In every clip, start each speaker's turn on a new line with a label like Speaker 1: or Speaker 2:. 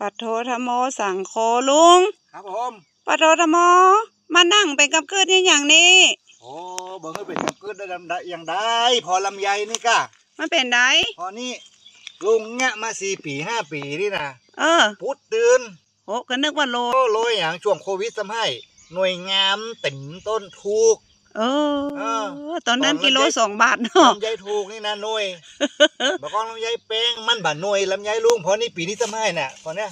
Speaker 1: ปัทโทธรรมโมสังโฆลุง
Speaker 2: ครับผม
Speaker 1: ปัทโทธรรมโม มานั่งเป็นกับคืนนี่อย่างนี้
Speaker 2: โอ้เบิ่งให้เป็นกับกึดได้ลำได้อย่างได้ พอลำไยนี่ก้า
Speaker 1: มันเป็นได
Speaker 2: พอนี่ลุงเงี้ยมาสี่ปีห้าปีนี่นะ
Speaker 1: เออ
Speaker 2: พุดตื่น
Speaker 1: โหก็นึกว่าโล
Speaker 2: โอ้โรยอย่างช่วงโควิดทำให้หน่วยงามติ่มต้นถูก
Speaker 1: เออ
Speaker 2: เออ
Speaker 1: ตอนนั้น
Speaker 2: ตอนนั้น
Speaker 1: กิโล
Speaker 2: ได้
Speaker 1: สองบาทเนาะ
Speaker 2: ลำไยถูกนี่นะหน่วยบอกว่าลำไยแป้งมันบ่าหน่วยลำไยลุงพอนี่ปีนี้ทำให้น่ะพอเนี้ย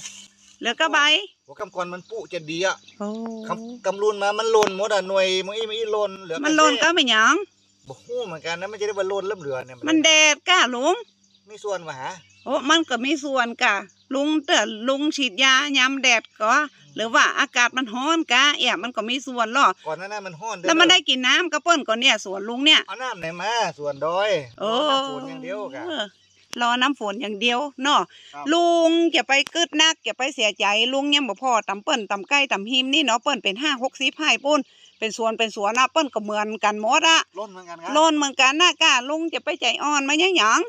Speaker 1: เหลือก็ใบ
Speaker 2: หัวกำกรมันปุจะดีอะ
Speaker 1: โอ้
Speaker 2: คำกำลุนมามันหล่นหมดอะหน่วยมันอีมันอีหล่นเหลือ
Speaker 1: มันโลนก็ไม่หยัง
Speaker 2: บ่ฮู้เหมือนกันนะมันจะได้ว่าหล่นเริ่มเหลือเนี่ย
Speaker 1: มันแดดก้าลุง
Speaker 2: มีส่วนมาหา
Speaker 1: โอ้มันก็มีส่วนกะลุงเตอลุงฉีดยายามแดดก็ หรือว่าอากาศมันร้อนกะเอี่ยมันก็มีส่วนหรอ
Speaker 2: ก่อนหน้านั้นมันห้อนเอ
Speaker 1: แล้วมันได้กินน้ำก็เปิ้นก็เนี่ยสวนลุงเนี่ย
Speaker 2: เอาน้ำไหนมาส่วนดอย
Speaker 1: โอ้
Speaker 2: รน้ำฝนอย่างเดียวกะ
Speaker 1: ออรอน้ำฝนอย่างเดียวเนาะ
Speaker 2: ครับ
Speaker 1: ลุงอย่าไปกึดนักอย่าไปเสียใจลุงยังบ่พอตำเปิ้นตำไก่ตำหิมนี่เนาะเปิ้นเป็นห้าหกสิบให้ปุ้นเป็นสวนเป็นสวนนะเปิ้นก็เหมือนกันหมดอะ
Speaker 2: ล้นเหมือนกันครับ
Speaker 1: โลนเหมือนกันนะก้าลุงจะไปใจอ่อนมายังหยัง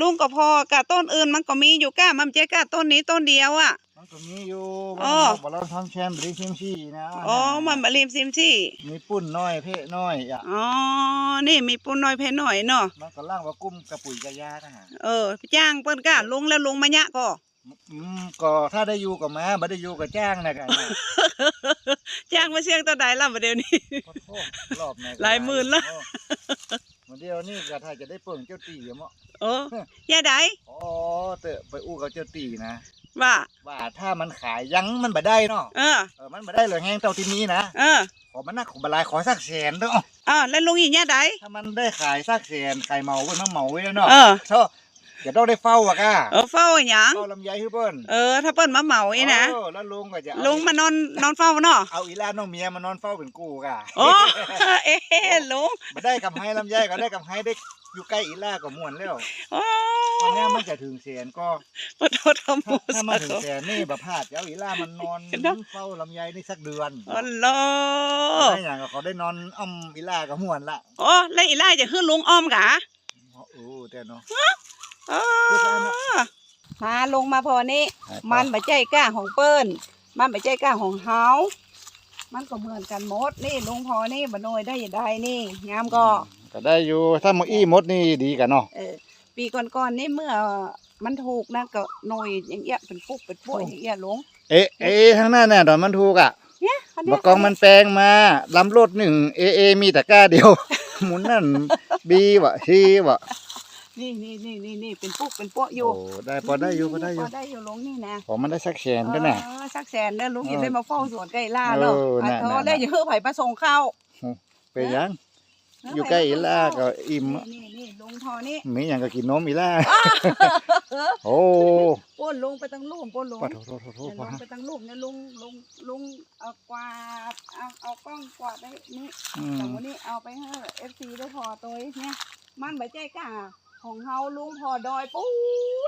Speaker 1: ลุงก็พอกะต้นอื่นมันก็มีอยู่ก้ามันจะก้าต้นนี้ต้นเดียวอะ
Speaker 2: มันก็มีอยู่
Speaker 1: อ๋อ
Speaker 2: บอลลอนทำแชมบริชิมชีนะ
Speaker 1: อ๋อมันบริมซิมซี่
Speaker 2: มีปุ่นน้อยเพะน้อยอะ
Speaker 1: อ๋อ นี่มีปุ้นน้อยเพนหน่อยเนาะ
Speaker 2: มันก็ล่างว่ากุ้มกระปุ๋ยกระยาทหาร
Speaker 1: เออจ้างเปิ้นก้าลุงแล้วลุงมายะก็
Speaker 2: อืมก็ถ้าได้อยู่กับมาบ่ได้อยู่กับจ้างนะกัน
Speaker 1: จ้างมาเสียงตัวใดล่ะประเดี๋ยวนี้
Speaker 2: ขอโทษรอบไหนก็
Speaker 1: หลายหมื่นละ
Speaker 2: โอ้วันเดียวนี่ก็ถ้าจะได้เปิ่งเจ้าตีอยู่มั้ง
Speaker 1: โอ้ยาได
Speaker 2: อ๋อเตอะไปอู้กับเจ้าตีนะ
Speaker 1: ว่า
Speaker 2: ว่าถ้ามันขายยังมันบ่ได้เนาะ
Speaker 1: เออ
Speaker 2: เออมันบ่ได้เลยแห้งเท่าที่มีนะ
Speaker 1: เออ
Speaker 2: ขอมันนักของบลายขอสักแสนเด้อ
Speaker 1: อ่าแล้วลุงอีกเนี่ยได
Speaker 2: ถ้ามันได้ขายสักแสนขายเหมาเว้ยมันเหมาไว้แล้วเนาะ
Speaker 1: เออ
Speaker 2: เท่าจะต้องได้เฝ้าอะก้า
Speaker 1: เออเฝ้าอีหยัง
Speaker 2: เฝ้าลำไยให้เปิ้น
Speaker 1: เออ ถ้าเปิ้นมาเหมาอีนะ
Speaker 2: เออแล้วลุงก็จะเอ
Speaker 1: ลุงมานอนนอนเฝ้าเนาะ
Speaker 2: เอาอีหลานน้องเมียมานอนเฝ้าเป็นกูก้า
Speaker 1: โอ้เอ๊ะลุง
Speaker 2: มาได้กับไห้ลำไยก็ได้กับไห้ได้ อยู่ใกล้อีหล่าก็ม่วนแล้ว
Speaker 1: โอ้
Speaker 2: ตอนนี้มันจะถึงแสนก็
Speaker 1: ปะโทษทำโม
Speaker 2: ถ้า
Speaker 1: สา
Speaker 2: มาถึง
Speaker 1: ธุ
Speaker 2: แสนนี่บ่พลาดเดี๋ยวอีหล่ามันนอน
Speaker 1: เห็นเนอะ
Speaker 2: เฝ้าลำไยนี่สักเดือน
Speaker 1: อ๋อโล
Speaker 2: ได้อย่างก็เขาได้นอนอ้อมอีหล่าก็ม่วนละ
Speaker 1: โอ้แล้วอีไล่จะขึ้นลุงอ้อมกะ
Speaker 2: โอ้แต่เนาะ
Speaker 1: อ๋อมาลงมาพอนี้ มันบ่ใจกล้าของเปิ้น มันบ่ใจกล้าของเฮา มันก็เหมือนกันหมด นี่ลุงพอนี่บ่น้อยได้อย่าได้นี่ งามก็
Speaker 2: ก็ได้อยู่ถ้าหมออี้มดนี่ดีกันเนาะ
Speaker 1: เออปีก่อนๆนี่เมื่อมันถูกนะก็หน่อยอย่างเงี้ยเป็นปุ๊บเป็นป่วยอย่างเงี้ยลุง
Speaker 2: เอ๊ะเอ๊ะข้างหน้าเนี่ยดอนมันถูกอะ
Speaker 1: เนี่ยเขาเนี่
Speaker 2: บ
Speaker 1: ย
Speaker 2: กองมันแปลงมาลำรถหนึ่งเอเอมีแต่ก้าเดียว หมุนนั่นบีวะซีวะ
Speaker 1: นี่นี่นี่นี่นี่เป็นปุ๊บเป็นป่วยอยู่
Speaker 2: โอ้ได้พอได้อยู่พอได้อยู่
Speaker 1: พอได้อยู่ลุงนี่นะ
Speaker 2: ผมมันได้สักแสนด้วยนะ
Speaker 1: เออสักแสนเนี่ยลุง
Speaker 2: เออ
Speaker 1: อยังได้มาเฝ้าสวนไก่ล่าเนาะ
Speaker 2: เออ
Speaker 1: อะ
Speaker 2: น่ะ
Speaker 1: เธอ
Speaker 2: น่ะ
Speaker 1: แล้วอย่าเพิ่งไผ่มาส่งข้าว
Speaker 2: เป็นยัง
Speaker 1: เอ
Speaker 2: ยู่ใกล้อีล่าก็อิ่ม
Speaker 1: นี่นี่นี่ลุงพอนี่
Speaker 2: มีอย่างก็กินนมอีล่าโอ้
Speaker 1: ป้นลุงไปตั้งลูกป้นลุง
Speaker 2: ปะโทษโทษโทษโท
Speaker 1: เดี๋
Speaker 2: ษ
Speaker 1: ยวลุงไปตั้งลูกเนี่ยลุงลุงลุงเอากวาดเอาเอากล้องกวาดได้นี่
Speaker 2: อื
Speaker 1: แต่
Speaker 2: ม
Speaker 1: วันนี้เอาไปให้เอฟซีได้พอตัวเนี่ยมันใบใจกล้าของเฮาลุงพอดอยปู๊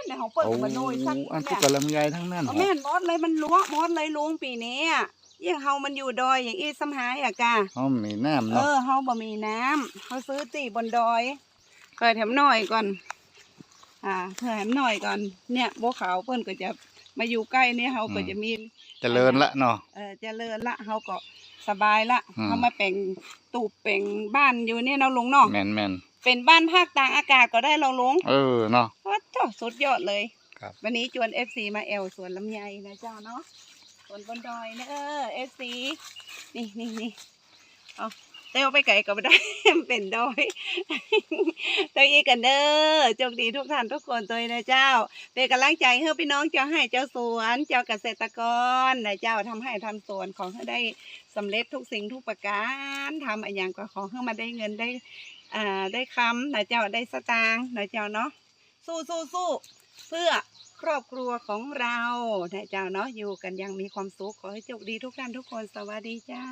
Speaker 1: ดในของเปิด
Speaker 2: โอ้
Speaker 1: มาโนยสัก
Speaker 2: อันทุ
Speaker 1: เนี่
Speaker 2: ก
Speaker 1: ย
Speaker 2: กะลำไยทั้งนั้น
Speaker 1: เอาแม่นมอดเลยมันล้วมอดเลยลุงปีนี้ อะยังเฮามันอยู่ดอยอย่างอีสมหายอะกา
Speaker 2: เขามีน้ำ
Speaker 1: เอ
Speaker 2: เนาะ
Speaker 1: อเฮาบ่มีน้ำเฮาซื้อตีบนดอยเคยแถมหน่อยก่อน อ่าเคยแถมหน่อยก่อนเนี่ยบัวขาวเพิ่นก็จะมาอยู่ใกล้เนี่ยเฮาก็จะมี
Speaker 2: เจริญละเนาะ
Speaker 1: เออเจริญละเฮาก็สบายละ
Speaker 2: อืม
Speaker 1: เฮามาแปลงตูบแปลงบ้านอยู่เนี่ยเนาะลุงเนาะ
Speaker 2: แมนแมน
Speaker 1: เป็นบ้านภาคต่างอากาศก็ได้เราลุง
Speaker 2: เออเนาะ
Speaker 1: โอ้เจ้าสุดยอดเลย
Speaker 2: ครับ
Speaker 1: วันนี้จวน FC มาแอลสวนลำไยนะเจ้าเนาะสว นบนดอยเนะเออ FC นี่นี่นี่เอาเต้าไปไก่ก็ไม่ได้เป็นดอยตัวอีกันเด้อโชคดีทุกท่านทุกคนตัวนะเจ้า เป็นกำลังใจให้พี่น้องเจ้าให้เจ้าสวน เจ้าเกษตรกรนะเจ้าทำให้ทำสวนของให้ได้สำเร็จทุกสิ่งทุกประการทำอะไรอย่างก็ขอให้มาได้เงินได้อ่าได้คำนะเจ้าได้สตางค์นะเจ้าเนาะสู้สู้สู้เพื่อ ครอบครัวของเรานะเจ้าเนาะอยู่กันยังมีความสุขขอให้โชคดีทุกท่านทุกคนสวัสดีเจ้า